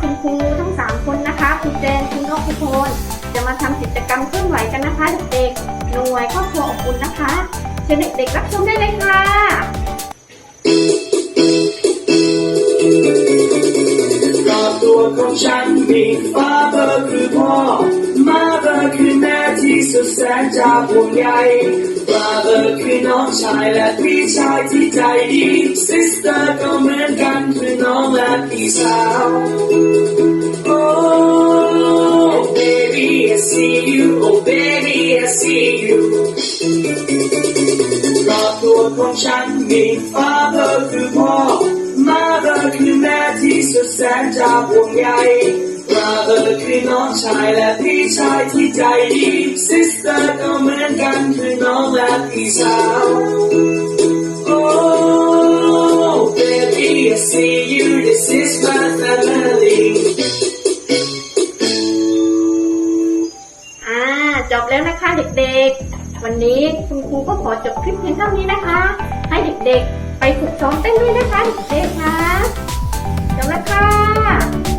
คุณครูทั้งสามคนนะคะ คุณเจนคุณนกคุณโพลจะมาทำกิจกรรมเคลื่อนไหวกันนะคะเด็กๆหน่วยครอบครัวอบอุ่นนะคะเชิญเด็กๆรับชมได้เลยค่ะรอบตัวของฉันมีฟาเบอร์คือพ่อมาเบอร์คือแม่ สุดแสนจะห่วงใยบราเบอร์คือน้องชายและพี่ชายที่ใจดีซิสเตอร์ก็เหมือนกันคือน้องและพี่สาว Oh baby I see you Oh baby I see you รอบตัวของฉันมีฟาเบอร์คือพ่อ สุดแสนจะห่วงใยบราเบอคือน้องชายและพี่ชายที่ใจดีซิสเตอร์ก็เหมือนกันคือน้องและพี่สาว Oh baby I see you this is my family อ่าจบแล้วนะคะเด็กๆ วันนี้คุณครูก็ขอจบคลิปเพียงเท่านี้นะคะ ให้เด็กๆ ไปฝึกซ้อมเต้นด้วยนะคะเด็กๆนะ ค่ะ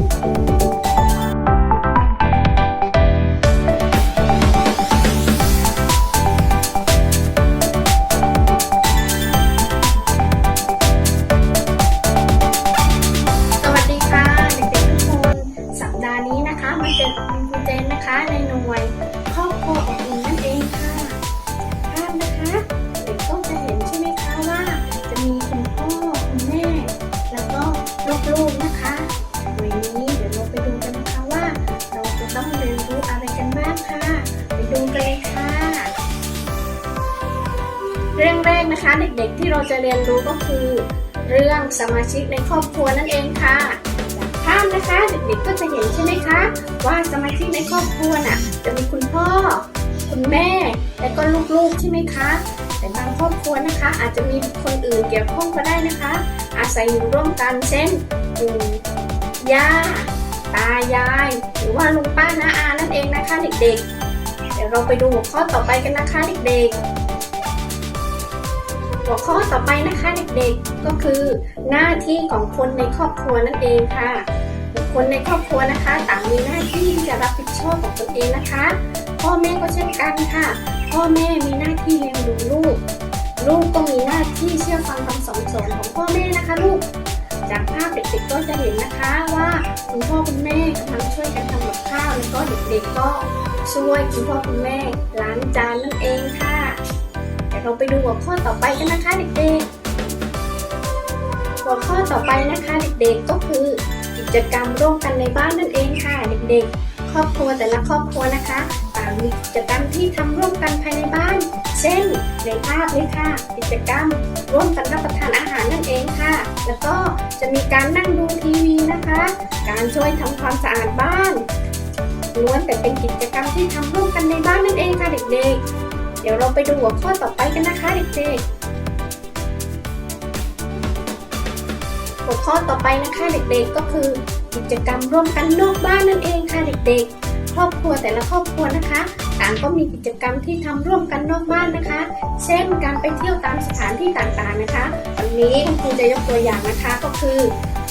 างค่ะ ไปดูกันเลยค่ะ เรื่องแรกนะคะเด็กๆที่เราจะเรียนรู้ก็คือ เรื่องสมาชิกในครอบครัวนั่นเองค่ะภาพนะคะเด็กๆก็จะเห็นใช่ไหมคะ ว่าสมาชิกในครอบครัวน่ะ จะมีคุณพ่อ คุณแม่ และก็ลูกๆใช่ไหมคะ แต่บางครอบครัวนะคะ อาจจะมีคนอื่นเกี่ยวข้องก็ได้นะคะ อาศัยอยู่ร่วมกันเช่นปู่ย่า ตายาย หรือว่าลุงป้าน้าอานั่นเองนะคะเด็กๆ เดี๋ยวเราไปดูหัวข้อต่อไปกันนะคะเด็กๆ หัวข้อต่อไปนะคะเด็กๆ ก็คือ หน้าที่ของคนในครอบครัวนั่นเองค่ะคนในครอบครัวนะคะต่างมีหน้าที่ที่จะรับผิดชอบของตนเองนะคะ พ่อแม่ก็เช่นกันค่ะ พ่อแม่มีหน้าที่เลี้ยงดูลูก ลูกก็มีหน้าที่เชื่อฟังคำสอนสอนของพ่อแม่นะคะ ลูก จากภาพเด็กๆก็จะเห็นนะคะว่าคุณพ่อคุณแม่กำลังช่วยกันทำกับข้าว แล้วก็เด็กๆก็ช่วยคุณพ่อคุณแม่ล้างจานนั่นเองค่ะเดี๋ยวเราไปดูหัวข้อต่อไปกันนะคะเด็กๆ หัวข้อต่อไปนะคะเด็กๆก็คือกิจกรรมร่วมกันในบ้านนั่นเองค่ะเด็กๆ ครอบครัวแต่ละครอบครัวนะคะต่างมีกิจกรรมที่ทำร่วมกันภายในบ้าน เช่น ในภาพนี้ค่ะ กิจกรรมร่วมกันรับประทานอาหารนั่นเองค่ะ แล้วก็ จะมีการนั่งดูทีวีนะคะ การช่วยทำความสะอาดบ้านล้วนแต่เป็นกิจกรรมที่ทำร่วมกันในบ้านนั่นเองค่ะเด็กๆ เดี๋ยวเราไปดูหัวข้อต่อไปกันนะคะเด็กๆ หัวข้อต่อไปนะคะเด็กๆก็คือ กิจกรรมร่วมกันนอกบ้านนั่นเองค่ะเด็กๆ ครอบครัวแต่ละครอบครัวนะคะางก็มีกิจกรรมที่ทำร่วมกันนอกบ้านนะคะ เช่นการไปเที่ยวตามสถานที่ต่างๆนะคะ วันนี้คุณครูจะยกตัวอย่างนะคะก็คือ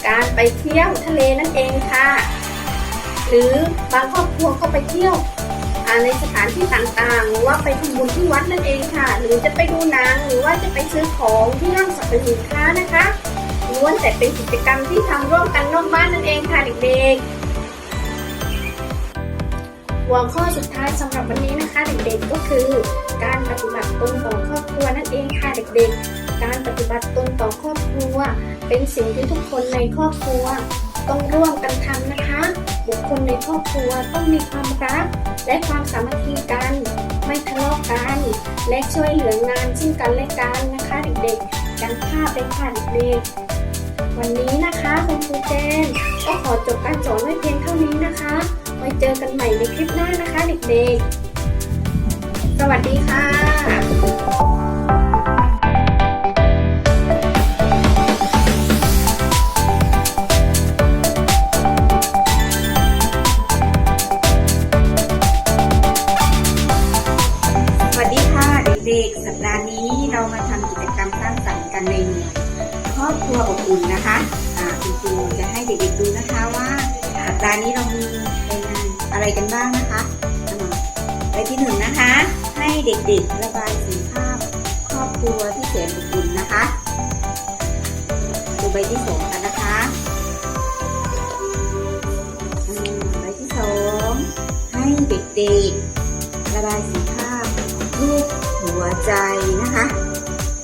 การไปเที่ยวทะเลนั่นเองค่ะ หรือบางครอบครัวก็ไปเที่ยวในสถานที่ต่างๆหรือว่าไปทำบุญที่วัดนั่นเองค่ะ หรือจะไปดูหนังหรือว่าจะไปซื้อของที่ห้างสรรพสินค้านะคะล้วนแต่เป็นกิจกรรมที่ทำร่วมกันนอกบ้านนั่นเองค่ะเด็กๆ หัวข้อสุดท้ายสำหรับวันนี้นะคะเด็กๆก็คือ การปฏิบัติตนต่อครอบครัวนั่นเองค่ะเด็กๆ การปฏิบัติตนต่อครอบครัว เป็นสิ่งที่ทุกคนในครอบครัว ต้องร่วมกันทำนะคะ บุคคลในครอบครัวต้องมีความรัก และความสามัคคีกัน ไม่ทะเลาะกัน และช่วยเหลืองานซึ่งกันและกันนะคะเด็กๆกันภาพเลยค่ะเด็กๆวันนี้นะคะคุณครูเจนก็ขอจบการสอนไว้เพียงเท่านี้นะคะ ไว้เจอกันใหม่ในคลิปหน้านะคะเด็กๆ สวัสดีค่ะสวัสดีค่ะเด็กๆสัปดาห์นี้เรามาทำกิจกรรมสร้างสรรค์กันในหน่วยครอบครัวอบอุ่นนะคะอ่าคุณครูจะให้เด็กๆดูนะคะว่าอ่าตอนนี้เรามี อะไรกันบ้างนะคะอ่าใบที่หนึ่งนะคะ ให้เด็กๆระบายสีภาพครอบครัวที่แสนอบอุ่นนะคะดูใบที่สองกันนะคะใบที่สองให้เด็กๆระบายสีภาพรูปหัวใจนะคะ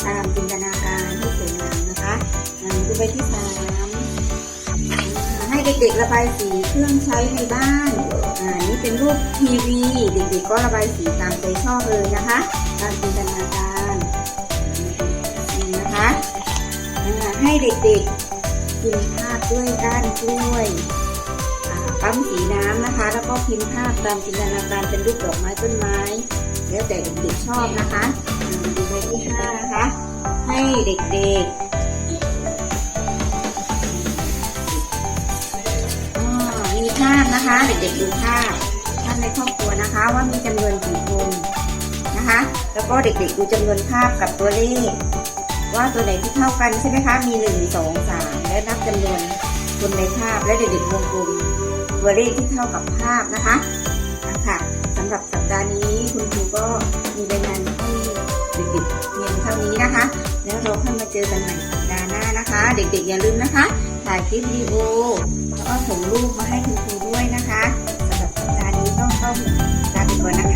ตามจินตนาการที่สวยงามนะคะดูใบที่สามให้เด็กๆระบายสีเครื่องใช้ในบ้าน เป็นรูปทีวีเด็กๆก็ระบายสีตามใจชอบเลยนะคะตามจินตนาการนี่นะคะให้เด็กๆพิมพ์ภาพด้วยด้านกล้วยปั๊มสีน้ำนะคะ แล้วก็พิมพ์ภาพตามจินตนาการเป็นรูปดอกไม้ต้นไม้ แล้วแต่เด็กๆชอบนะคะดูใบที่ห้านะคะ ให้เด็กๆ ภาพนะคะ เด็กๆดูภาพภาพในครอบครัวนะคะ ว่ามีจำนวนกี่คนนะคะ แล้วก็เด็กๆดูจำนวนภาพกับตัวเลข ว่าตัวไหนที่เท่ากันใช่ไหมคะมีหนึ่งสองสามและนับจำนวนคนในภาพและเด็กๆวงกลมตัวเลขที่เท่ากับภาพนะคะนะคะสำหรับสัปดาห์นี้คุณครูก็มีรายงานให้เด็กๆเพียงเท่านี้นะคะ แล้วเราค่อยมาเจอกันใหม่สัปดาห์หน้านะคะ เด็กๆอย่าลืมนะคะายคลิปวิดีโอแล้วก็ส่งรูปมาให้คุณครูด้วยนะคะสำหรับสัปดาห์นี้ต้องต้องลาไปก่อนนะคะ